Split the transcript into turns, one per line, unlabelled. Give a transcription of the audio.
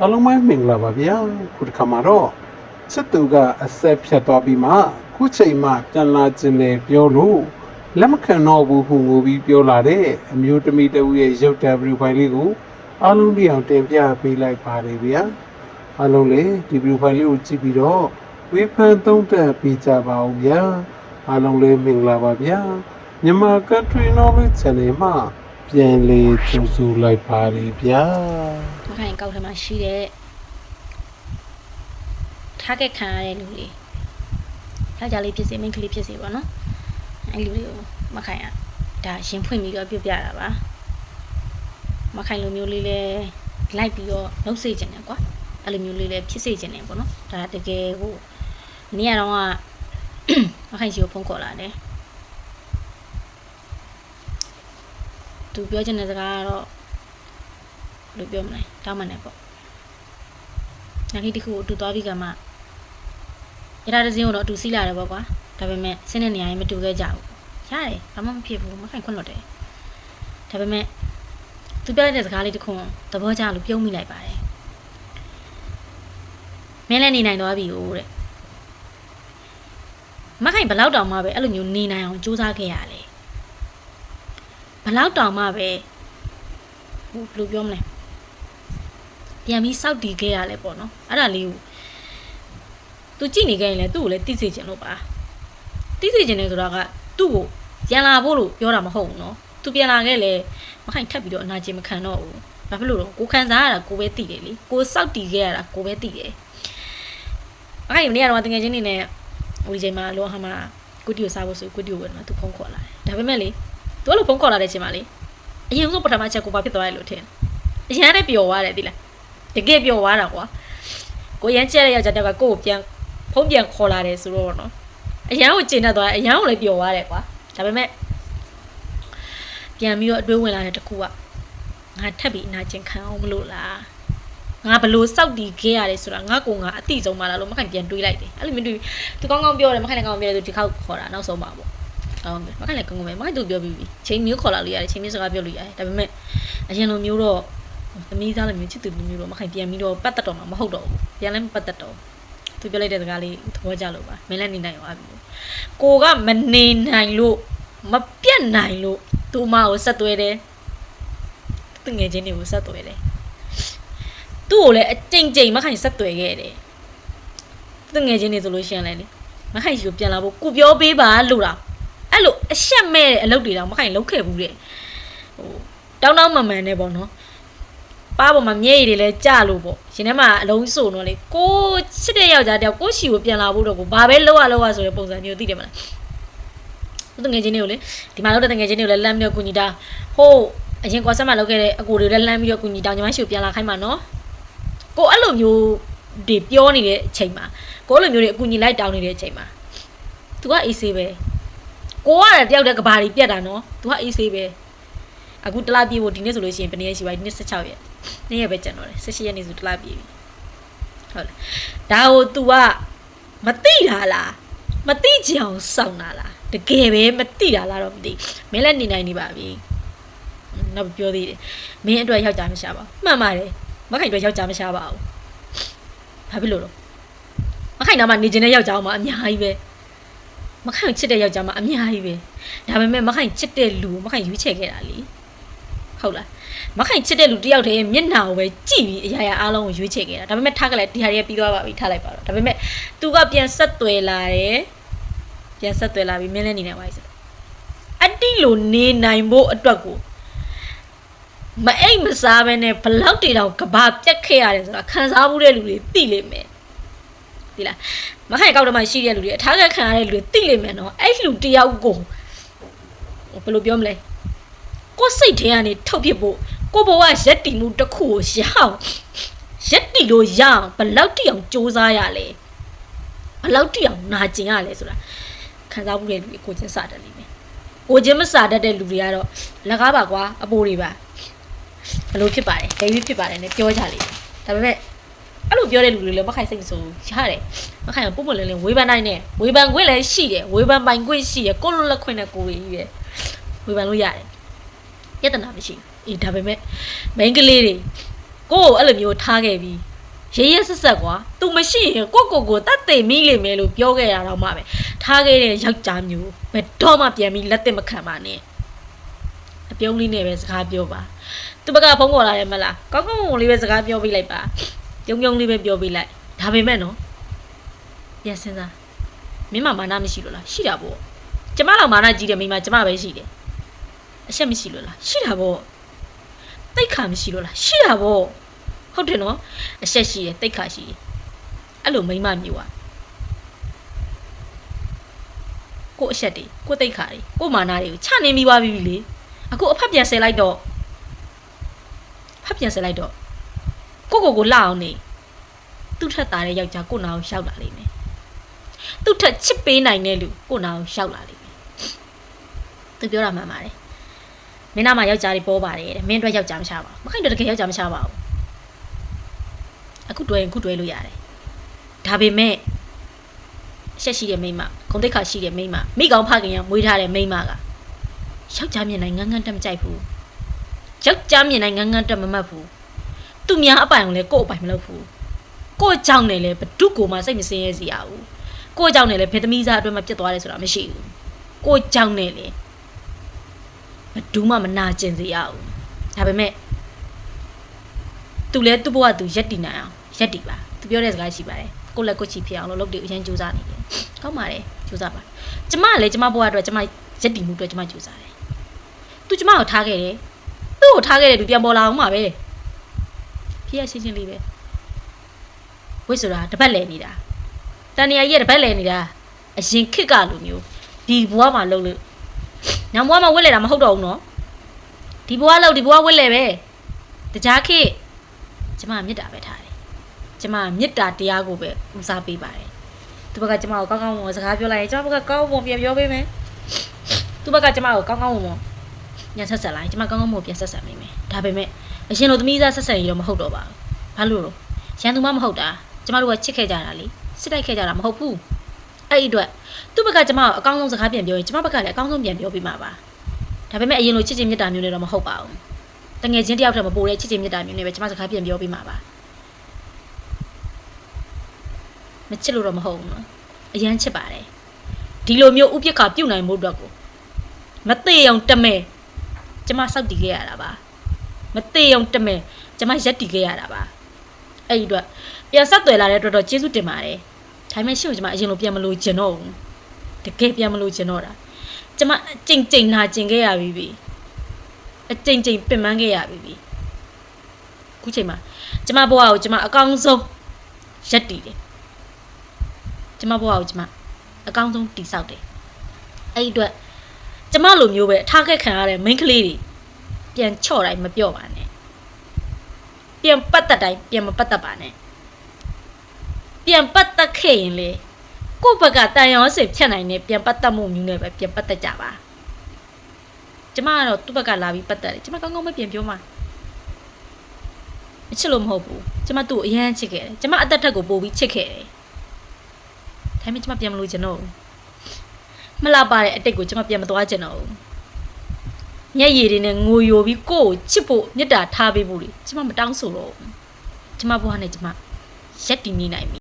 အားလုံးပဲမင်္ဂလာပါဗျာခုတစ်ခါမှာတော့စစ်သူကအဆက်ဖြတ်သွားပြီးမှခုချိန်မှပြန်လာခြင်းနဲ့ပြောလို့လက်မခံတော့ဘူးဟုငိုပြီးပြောလာတဲ့အမျိုးသမီးတစ်ဦးရဲ့ရုပ်တံဗီဒီယိုဖိုင်လေးကိုအားလုံးဒီအောင်တင်ပြပေးလိုက်ပါတယ်ဗျာအားလုံးလည်းဒီဗီဒီယိုဖိုင်လေးကိုကြည့်ပြီးတော့ဝေဖန်သုံးသပ်ပေးကြပါဦးဗျာအားလုံးလည်းမင်္ဂလာပါဗျာမြန်မာ Country Knowledge Channel မှာ ပြန်လေးကြိုဆိုလိုက်ပါတယ်ဗျာ
မခိုင်ကောက်ထမှာရှိတဲ့ထားခဲ့ခံရတဲ့လူတွေယောက်ျားလေးဖြစ်စေမိန်းကလေးဖြစ်စေပေါ့နော်အဲ့လူတွေကိုမခိုင်ကဒါရင်ဖွင့်ပြီးတော့ပြုတ်ပြတာပါမခိုင်လိုမျိုးလေးလဲလိုက်ပြီးတော့နှုတ်စေခြင်းတယ်ကွာအဲ့လိုမျိုးလေးလဲဖြစ်စေခြင်းတယ်ပေါ့နော်ဒါတကယ်ကိုနေ့ကတော့ကမခိုင်ရှိကိုဖုန်းခေါ်လာတယ် သူပြောချင်တဲ့စကားကတော့ဘယ်လိုပြောမလဲတောင်းမှန်တယ်ပေါ့ညာကြီးတစ်ခုကိုအတူသွားပြီးကမှရတာတစ်စင်းကိုတော့အတူစီးလာတယ်ပေါ့ကွာဒါပေမဲ့ဆင်းတဲ့နေရာရင်မတူခဲ့ကြဘူးရတယ်ဘာမှမဖြစ်ဘူးမခိုင်ခွင့်လွတ်တယ်ဒါပေမဲ့သူပြောလိုက်တဲ့စကားလေးတစ်ခုသဘောကျလို့ပြုံးမိလိုက်ပါတယ်မင်းလည်းနေနိုင်သွားပြီဟိုတဲ့မခိုင်ဘလောက်တောင်မှပဲအဲ့လိုမျိုးနေနိုင်အောင်စူးစမ်းခဲ့ရလေ ဘလောက်တောင်မှပဲဟိုဘယ်လိုပြောမလဲပြန်ပြီးစောက်တီခဲ့ရလဲပေါ့နော်အဲ့ဒါလေးကိုသူကြည့်နေခဲ့ရင်လည်းသူ့ကိုလည်းတိစေချင်လို့ပါတိစေချင်တယ်ဆိုတာကသူ့ကိုပြန်လာဖို့လို့ပြောတာမဟုတ်ဘူးနော်သူပြန်လာခဲ့လေမခိုင်ထပ်ပြီးတော့အနာကျင်မခံတော့ဘူးဘာဖြစ်လို့လဲကိုခံစားရတာကိုပဲသိတယ်လေကိုစောက်တီခဲ့ရတာကိုပဲသိတယ်မခိုင်မနေ့ကတော့တကယ်ချင်းနေနဲ့ဟိုဒီချိန်မှာလောဟာမှာကုတီကိုစားဖို့ဆိုကုတီကိုပဲနော်သူဖုန်းခေါ်လာတယ်ဒါပေမဲ့လေ သူကလို့ဖုန်းခေါ်လာတဲ့အချိန်မှာလေအရင်ဆုံးပထမချက်ကိုဘာဖြစ်သွားလဲလို့ထင်အရင်ကတည်းကပျော်သွားတယ်ဒီလားတကယ်ပြောသွားတာကွာကိုရမ်းကျက်တဲ့ယောက်ျားတက်ကကိုကိုပြန်ဖုံးပြန်ခေါ်လာတယ်ဆိုတော့နော်အရန်ကိုကျင်တတ်သွားတယ်အရန်ကိုလည်းပြောသွားတယ်ကွာဒါပေမဲ့ပြန်ပြီးတော့အတွေးဝင်လာတဲ့တကူကငါထပ်ပြီးအနာကျင်ခံအောင်မလို့လားငါဘလို့စောက်တီခဲ့ရတယ်ဆိုတာငါကိုငါအတိဆုံးပါလားလို့မခိုင်ပြန်တွေးလိုက်တယ်အဲ့လိုမျိုးတွေးသူကောင်းကောင်းပြောတယ်မခိုင်လည်းကောင်းကောင်းပြောတယ်သူဒီခေါက်ခေါ်တာနောက်ဆုံးပါပေါ့ အော်မခိုင်လည်းကောင်းကောင်းပဲမခိုင်သူပြောပြီးပြီချိန်မျိုးခေါ်လာလို့ရတယ်ချိန်မျိုးစကားပြောလို့ရတယ်ဒါပေမဲ့အရင်လိုမျိုးတော့သမီးသားလိုမျိုးချစ်သူလိုမျိုးတော့မခိုင်ပြန်ပြီးတော့ပတ်သက်တော့မှာမဟုတ်တော့ဘူးပြန်လည်းမပတ်သက်တော့သူပြောလိုက်တဲ့စကားလေးသဘောကျလို့ပါမင်းလည်းနေနိုင်ရောပြီကိုကမနေနိုင်လို့မပြတ်နိုင်လို့သူ့မကိုဆက်သွဲတယ်သူငယ်ချင်းတွေကိုဆက်သွဲတယ်သူ့ကိုလည်းအကြိမ်ကြိမ်မခိုင်ဆက်သွဲခဲ့တယ်သူငယ်ချင်းတွေဆိုလို့ရှိရင်လည်းလေမခိုင်ရှိကိုပြန်လာဖို့ကိုပြောပေးပါလို့တာ အဲ့လိုအရှက်မဲ့တဲ့အလုပ်တွေတော့မခိုင်လုပ်ခဲ့ဘူးတဲ့ဟိုတောင်းတောင်းမမှန်နဲ့ပေါ့နော်ပါပေါ်မှာမျက်ရည်တွေလည်းကျလို့ပေါ့ရှင်ထဲမှာအလုံးစုံတော့လေကိုချစ်တဲ့ယောက်ျားတယောက်ကိုရှီကိုပြန်လာဖို့တော့ကိုဘာပဲလောက်ရလောက်ရဆိုတဲ့ပုံစံမျိုးသိတယ်မလားသူငယ်ချင်းတွေကိုလေဒီမှာလောက်တဲ့ငယ်ချင်းတွေကိုလည်းလမ်းပြီးတော့ကုညီတာဟိုးအရင်ကွာဆက်မှာလောက်ခဲ့တဲ့အကိုတွေလည်းလမ်းပြီးတော့ကုညီတောင်ညီမရှိကိုပြန်လာခိုင်းပါနော်ကိုအဲ့လိုမျိုးတွေပြောနေတဲ့အချိန်မှာကိုအဲ့လိုမျိုးတွေအကူညီလိုက်တောင်းနေတဲ့အချိန်မှာ तू ကအေးဆေးပဲ ကိုကတယောက်တည်းကဘာတွေပြက်တာနော် तू ကအေးဆေးပဲအခုတလားပြေဖို့ဒီနေ့ဆိုလို့ရှိရင်ဘယ်နေ့ရှိပါဒီနေ့16ရက်နေ့ရက်ပဲကျန်တော့တယ်18ရက်နေ့ဆိုတစ်လပြည့်ပြီဟုတ်လားဒါကို तू ကမသိတာလားမသိကြအောင်စောင့်တာလားတကယ်ပဲမသိတာလားတော့မသိမင်းလည်းနေနိုင်နေပါပြီနောက်ပြောသေးတယ်မင်းအတွက်ယောက်ျားမရှာပါဘူးမှန်ပါတယ်မခိုင်အတွက်ယောက်ျားမရှာပါဘူးဘာဖြစ်လို့လဲမခိုင်တော့မှနေခြင်းတဲ့ယောက်ျားမှအများကြီးပဲ မခိုင်ချစ်တဲ့ယောက်ျားမှအများကြီးပဲဒါပေမဲ့မခိုင်ချစ်တဲ့လူကိုမခိုင်ရွေးချယ်ခဲ့တာလीဟုတ်လားမခိုင်ချစ်တဲ့လူတယောက်တည်းရဲ့မျက်နှာကိုပဲကြည့်ပြီးအရာရာအားလုံးကိုရွေးချယ်ခဲ့တာဒါပေမဲ့ထားကလည်းဒီဟာတွေကပြီးသွားပါပြီထားလိုက်ပါတော့ဒါပေမဲ့ तू ကပြန်ဆက်သွယ်လာတယ်ပြန်ဆက်သွယ်လာပြီးမင်းလည်းနေနေပါလိမ့်စအတိလိုနေနိုင်ဖို့အတွက်ကိုမအိမ်မစားဘဲနဲ့ဘလောက်တေတောင်ကဘာပြက်ခဲ့ရတယ်ဆိုတာခံစားမှုတဲ့လူတွေသိလိမ့်မယ် ဒီလားမခိုင်ကောက်တမရှိတဲ့လူတွေအထားကခံရတဲ့လူတွေသိလိမ့်မယ်နော်အဲ့လူတယောက်ကိုဘယ်လိုပြောမလဲကိုယ်စိတ်ထဲကနေထုတ်ဖြစ်ဖို့ကိုဘဝရက်တီမှုတစ်ခုကိုရအောင်ရက်တီလို့ရအောင်ဘယ်လောက်တိအောင်စူးစမ်းရလဲဘယ်လောက်တိအောင်နာကျင်ရလဲဆိုတာခံစားမှုတဲ့လူတွေကိုချင်းစားတတ်လိမ့်မယ်ကိုချင်းမစားတတ်တဲ့လူတွေကတော့လက်ကားပါကွာအပိုးတွေပါဘယ်လိုဖြစ်ပါတယ်ဒိဗစ်ဖြစ်ပါတယ်နဲ့ပြောကြလိမ့်မယ်ဒါပေမဲ့ အဲ့လိုပြောတဲ့လူတွေလည်းမခိုင်စိတ်မဆိုးရတယ်မခိုင်ကပုံပုံလင်းလင်းဝေးပန်းနိုင်နဲ့ဝေးပန်းခွင့်လည်းရှိတယ်ဝေးပန်းပိုင်ခွင့်ရှိတယ်ကိုလိုလက်ခွင့်နဲ့ကိုကြီးပဲဝေးပန်းလို့ရတယ်ပြဿနာမရှိဘူးအေးဒါပေမဲ့မိန်းကလေးတွေကိုကိုအဲ့လိုမျိုးထားခဲ့ပြီးရဲရဲဆက်ဆက်ကွာ तू မရှိရင်ကိုကိုကိုတတ်သိမိလိမ့်မယ်လို့ပြောခဲ့ရတော့မှပဲထားခဲ့တဲ့ယောက်ျားမျိုးဘယ်တော့မှပြန်ပြီးလက်သက်မခံပါနဲ့အပြုံးလေးနဲ့ပဲစကားပြောပါသူဘက်ကဖုန်းခေါ်လာတယ်မလားကောင်းကောင်းမွန်လေးပဲစကားပြောပေးလိုက်ပါ ပြုံးပြုံးလေးပဲပြောပေးလိုက်ဒါပေမဲ့နော်ပြန်စဉ်းစားမင်းမမာနမရှိလို့လားရှိတာပေါ့ကျမတော့မာနကြီးတယ်မိမကျမပဲရှိတယ်အရှက်မရှိလို့လားရှိတာပေါ့တိတ်ခါမရှိလို့လားရှိတာပေါ့ဟုတ်တယ်နော်အရှက်ရှိတယ်တိတ်ခါရှိတယ်အဲ့လိုမိမမျိုးอ่ะကိုအရှက်တွေကိုတိတ်ခါတွေကိုမာနာတွေကိုချနေမိပါပြီလေအခုအဖက်ပြန်ဆယ်လိုက်တော့ဖက်ပြန်ဆယ်လိုက်တော့ ကိုကိုကိုလှအောင်နေသူ့ထက်သားတဲ့ယောက်ျားကိုနာကိုရှောက်လာလိမ့်မယ်သူ့ထက်ချစ်ပေးနိုင်တဲ့လူကိုနာကိုရှောက်လာလိမ့်မယ်သူပြောတာမှန်ပါတယ်မင်းနာမှာယောက်ျားတွေပေါ်ပါတယ်တဲ့မင်းအတွက်ယောက်ျားမချပါဘူးမခိုင်တော့တကယ်ယောက်ျားမချပါဘူးအခုတွဲရင်အခုတွဲလို့ရတယ်ဒါပေမဲ့အဆက်ရှိတဲ့မိန်းမဂုံတိတ်ခါရှိတဲ့မိန်းမမိကောင်ဖခင်ရမွေးထားတဲ့မိန်းမကယောက်ျားမြင်နိုင်ငန်းငန်းတက်မကြိုက်ဘူးယောက်ျားမြင်နိုင်ငန်းငန်းတက်မမတ်ဘူး သူများအပိုင်ကိုလည်းကို့အပိုင်မလုပ်ဘူးကို့ကြောင့်နဲ့လည်းဘဒုကိုမှစိတ်မစင်းရဲစီရဘူးကို့ကြောင့်နဲ့လည်းဖေသမီးစားအတွင်းမှာပြတ်သွားတယ်ဆိုတာမရှိဘူးကို့ကြောင့်နဲ့လည်းဘဒုမှမနာကျင်စေရဘူးဒါပေမဲ့သူလည်းသူ့ဘဝသူရက်တည်နိုင်အောင်ရက်တည်ပါသူပြောတဲ့စကားရှိပါတယ်ကိုယ့်လက်ကိုယ်ချီဖြစ်အောင်လို့လုပ်တယ်အရင်ကြိုးစားနေတယ်ကောင်းပါတယ်ကြိုးစားပါကျမကလည်းကျမဘဝအတွက်ကျမရက်တည်မှုအတွက်ကျမကြိုးစားတယ်သူကျမကိုထားခဲ့တယ်သူ့ကိုထားခဲ့တယ်သူပြန်ပေါ်လာအောင်ပါပဲ ဖြစ်ရရှင်းရှင်းလေးပဲဝိဆိုတာတပတ်လဲနေတာတန်နေရာကြီးကတပတ်လဲနေတာအရင်ခစ်ကလိုမျိုးဒီဘဝမှာလုပ်လို့နောက်ဘဝမှာဝစ်လဲတာမဟုတ်တော့ဘူးနော်ဒီဘဝလောက်ဒီဘဝဝစ်လဲပဲတကြားခေတ်ကျမကမေတ္တာပဲထားတယ်ကျမကမေတ္တာတရားကိုပဲဦးစားပေးပါတယ်သူဘက်ကကျမကိုကောင်းကောင်းမွန်မွန်စကားပြောလိုက်ရင်ကျမဘက်ကကောင်းကောင်းမွန်ပြန်ပြောပေးမယ်သူဘက်ကကျမကိုကောင်းကောင်းမွန်မွန်ညဆက်ဆက်လိုက်ကျမကောင်းကောင်းမွန်ပြန်ဆက်ဆက်မိမယ်ဒါပေမဲ့ အရှင်တို့သမီးသားဆက်ဆက်ရတော့မဟုတ်တော့ပါဘူးဘာလို့လဲရန်သူမမဟုတ်တာကျမတို့ကချစ်ခဲ့ကြတာလေစစ်တိုက်ခဲ့ကြတာမဟုတ်ဘူးအဲ့ဒီအတွက်သူ့ဘက်ကကျမကိုအကောင်းဆုံးစကားပြန်ပြောရင်ကျမဘက်ကလည်းအကောင်းဆုံးပြန်ပြောပေးမှာပါဒါပေမဲ့အရင်လိုချစ်ချင်းမြတ်တာမျိုးနဲ့တော့မဟုတ်ပါဘူးတငယ်ချင်းတယောက်တည်းမပိုတဲ့ချစ်ချင်းမြတ်တာမျိုးနဲ့ပဲကျမစကားပြန်ပြောပေးမှာပါမချစ်လို့တော့မဟုတ်ဘူးနော်အရန်ချစ်ပါတယ်ဒီလိုမျိုးဥပက္ခပြုတ်နိုင်မှုအတွက်ကိုမသေးအောင်တမဲကျမစောက်တည်ခဲ့ရတာပါ မသေးအောင်တမဲကျမရက်တည်ခဲ့ရတာပါအဲ့ဒီအတွက်ပြန်ဆက်သွယ်လာတဲ့အတွက်တော့ကျေးဇူးတင်ပါတယ်ဒါပေမဲ့ရှင့်ကိုကျမအရင်လိုပြန်မလို့ကျင်တော့ဘူးတကယ်ပြန်မလို့ကျင်တော့တာကျမအကြိမ်ကြိမ်နာကျင်ခဲ့ရပြီပြီအကြိမ်ကြိမ်ပင်ပန်းခဲ့ရပြီပြီခုချိန်မှာကျမဘဝကိုကျမအကောင်းဆုံးရက်တည်တယ်ကျမဘဝကိုကျမအကောင်းဆုံးတည်ဆောက်တယ်အဲ့ဒီအတွက်ကျမလိုမျိုးပဲအထားခဲ့ခံရတဲ့ main ကလေးတွေ ပြန်ချော့တိုင်းမပြော့ပါနဲ့ပြန်ပတ်သက်တိုင်းပြန်မပတ်သက်ပါနဲ့ပြန်ပတ်သက်ခဲ့ရင်လေကိုယ့်ဘက်ကတန်ရောစင်ဖြတ်နိုင်တဲ့ပြန်ပတ်သက်မှုမျိုးနဲ့ပဲပြန်ပတ်သက်ကြပါကျမကတော့သူ့ဘက်ကလာပြီးပတ်သက်တယ်ကျမကောင်းကောင်းပဲပြန်ပြောမှာအချစ်လို့မဟုတ်ဘူးကျမသူ့ကိုအရန်ချစ်ခဲ့တယ်ကျမအသက်ထက်ကိုပို့ပြီးချစ်ခဲ့တယ်ဒါပေမဲ့ကျမပြန်မလို့ကျွန်တော်မလာပါတဲ့အတိတ်ကိုကျမပြန်မသွားချင်တော့ဘူး မျက်ရည်တွေနဲ့ငိုယိုပြီးကိုယ့်ကိုချစ်ဖို့မေတ္တာထားပေးဖို့လေကျမမတောင်းဆိုတော့ဘူးကျမဘဝနဲ့ကျမရက်တည်နေနိုင်ပြီ